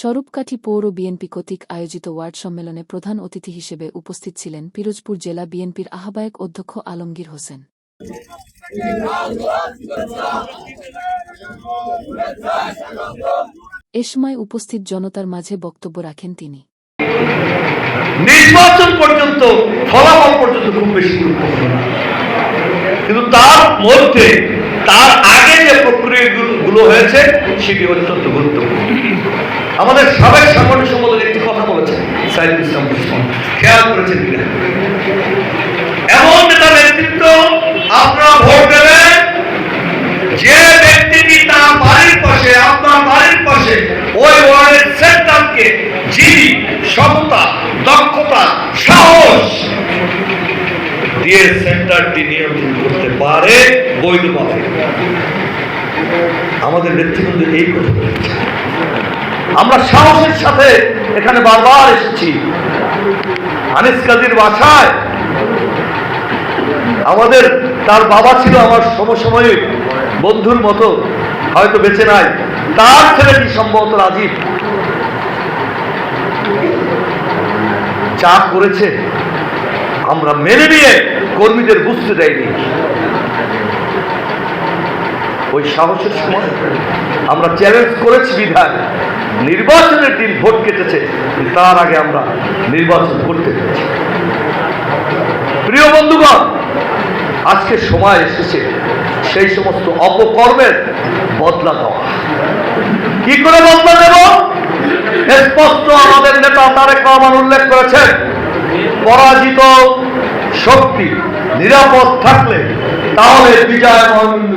স্বরূপকাঠি পৌর বিএনপি কর্তৃক আয়োজিত ওয়ার্ড সম্মেলনে প্রধান অতিথি হিসেবে উপস্থিত ছিলেন পিরোজপুর জেলা বিএনপির আহ্বায়ক অধ্যক্ষ আলমগীর হোসেন। এ সময় উপস্থিত জনতার মাঝে বক্তব্য রাখেন তিনি। নির্বাচন পর্যন্ত ফলাফল পর্যন্ত খুব বেশি গুরুত্বপূর্ণ। কিন্তু তার মধ্যে, তার আগে যে প্রক্রিয়াগুলো হয়েছে, সেটি অত্যন্ত গুরুত্বপূর্ণ। আমাদের সাবেক সাংগঠনিক সম্পাদক একটি কথা বলেছেন, সাইদুল ইসলাম খেয়াল করেছেন কিনা? এমন নেতা নেতৃত্ব আপনারা ভোট দেবেন যে ব্যক্তিটি তার বাড়ির পাশে, আপনার বাড়ির পাশে, ওই ওয়ার্ডের সেন্টারকে যিনি সততা দক্ষতা, সাহস দিয়ে সেন্টারটি নিয়ন্ত্রণ করতে পারে বৈধভাবে। আমাদের নেতৃবৃন্দ এই আমরা সাহসের সাথে এখানে বারবার এসেছি। আনিস কাজীর বাসায়। আমাদের তার বাবা ছিল আমার সমসাময়িক বন্ধুর মতো, হয়তো বেঁচে নাই। তার ছেলেটি সম্ভবত রাজীব? যা করেছে, আমরা মেনে নিয়ে কর্মীদের বুঝতে দেয়নি। ওই সাহসের সময় আমরা চ্যালেঞ্জ করেছি বিধায় নির্বাচনের দিন ভোট কেটেছে তার আগে আমরা নির্বাচন করতে পেরেছি। প্রিয় বন্ধুগণ, আজকে সময় এসেছে, সেই সমস্ত অপকর্মের বদলা দেওয়া। কি করে বদলা দেব? স্পষ্ট আমাদের নেতা তারেক রহমান উল্লেখ করেছেন, পরাজিত শক্তি নিরাপদ থাকলে তাহলে বিজয় মহানন্দ